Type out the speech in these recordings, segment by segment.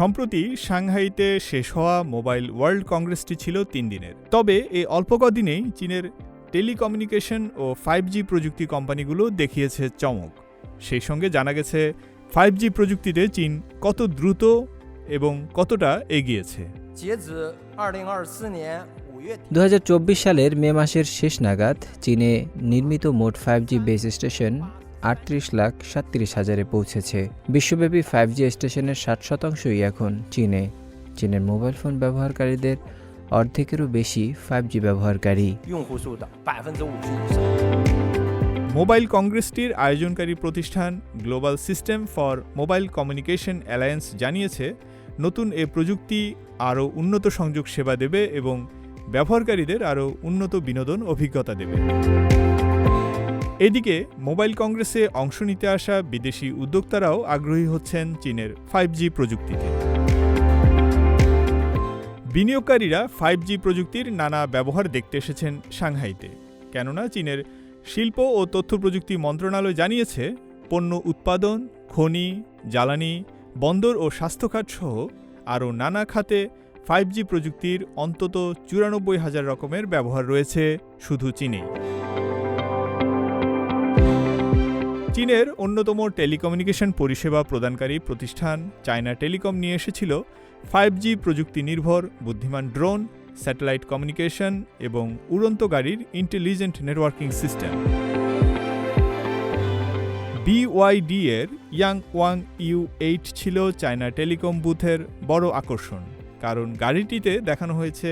সম্প্রতি সাংহাইতে শেষ হওয়া মোবাইল ওয়ার্ল্ড কংগ্রেসটি ছিল তিন দিনের। তবে এই অল্প কদিনেই চীনের টেলিকমিউনিকেশন ও ফাইভ জি প্রযুক্তি কোম্পানিগুলো দেখিয়েছে চমক। সেই সঙ্গে জানা গেছে ফাইভ জি প্রযুক্তিতে চীন কত দ্রুত এবং কতটা এগিয়েছে। দু হাজার চব্বিশ সালের মে মাসের শেষ নাগাদ চীনে নির্মিত মোট ফাইভ জি বেস স্টেশন আটত্রিশ লাখ সাতত্রিশ হাজারে পৌঁছেছে। বিশ্বব্যাপী ফাইভ জি স্টেশনের ষাট শতাংশই এখন চীনে। চীনের মোবাইল ফোন ব্যবহারকারীদের অর্ধেকেরও বেশি ফাইভ জি ব্যবহারকারী। মোবাইল কংগ্রেসটির আয়োজনকারী প্রতিষ্ঠান global system for mobile communication alliance জানিয়েছে, নতুন এ প্রযুক্তি আরও উন্নত সংযোগ সেবা দেবে এবং ব্যবহারকারীদের আরও উন্নত বিনোদন অভিজ্ঞতা দেবে। এদিকে, মোবাইল কংগ্রেসে অংশ নিতে আসা বিদেশি উদ্যোক্তারাও আগ্রহী হচ্ছেন চীনের ফাইভ জি প্রযুক্তিতে। বিনিয়োগকারীরা ফাইভ জি প্রযুক্তির নানা ব্যবহার দেখতে এসেছেন সাংহাইতে। কেননা, চীনের শিল্প ও তথ্য প্রযুক্তি মন্ত্রণালয় জানিয়েছে, পণ্য উৎপাদন, খনি, জ্বালানি, বন্দর ও স্বাস্থ্যখাত সহ আরও নানা খাতে ফাইভ জি প্রযুক্তির অন্তত চুরানব্বই হাজার রকমের ব্যবহার রয়েছে শুধু চীনেই। চীনের অন্যতম টেলিকমিউনিকেশন পরিষেবা প্রদানকারী প্রতিষ্ঠান চায়না টেলিকম নিয়ে এসেছিল ফাইভ জি প্রযুক্তি নির্ভর বুদ্ধিমান ড্রোন, স্যাটেলাইট কমিউনিকেশন এবং উড়ন্ত গাড়ির ইন্টেলিজেন্ট নেটওয়ার্কিং সিস্টেম। বিওয়াইডি এর ইয়াং ওয়াং ইউ এইট ছিল চায়না টেলিকম বুথের বড় আকর্ষণ, কারণ গাড়িটিতে দেখানো হয়েছে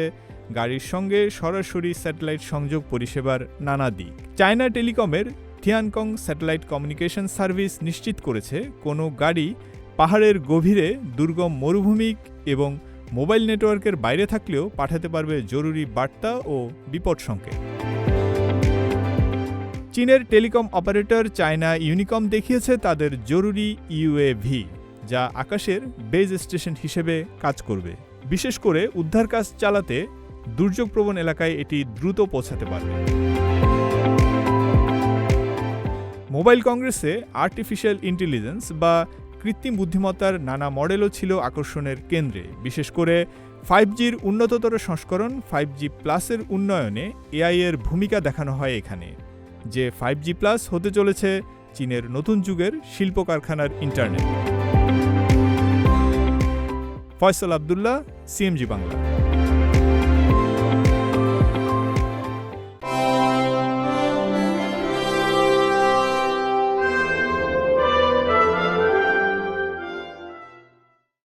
গাড়ির সঙ্গে সরাসরি স্যাটেলাইট সংযোগ পরিষেবার নানা দিক। চায়না টেলিকমের থিয়ানকং স্যাটেলাইট কমিউনিকেশন সার্ভিস নিশ্চিত করেছে, কোনো গাড়ি পাহাড়ের গভীরে দুর্গম মরুভূমিক এবং মোবাইল নেটওয়ার্কের বাইরে থাকলেও পাঠাতে পারবে জরুরি বার্তা ও বিপদ সংকেত। চীনের টেলিকম অপারেটর চায়না ইউনিকম দেখিয়েছে তাদের জরুরি ইউএভি যা আকাশের বেজ স্টেশন হিসেবে কাজ করবে। বিশেষ করে উদ্ধার কাজ চালাতে দুর্যোগপ্রবণ এলাকায় এটি দ্রুত পৌঁছাতে পারবে। মোবাইল কংগ্রেসে আর্টিফিশিয়াল ইন্টেলিজেন্স বা কৃত্রিম বুদ্ধিমত্তার নানা মডেলও ছিল আকর্ষণের কেন্দ্রে। বিশেষ করে ফাইভ জির উন্নততর সংস্করণ ফাইভ জি প্লাসের উন্নয়নে এআই এর ভূমিকা দেখানো হয় এখানে, যে ফাইভ জি প্লাস হতে চলেছে চীনের নতুন যুগের শিল্প কারখানার ইন্টারনেট। ফয়সাল আবদুল্লাহ, সিএমজি বাংলা।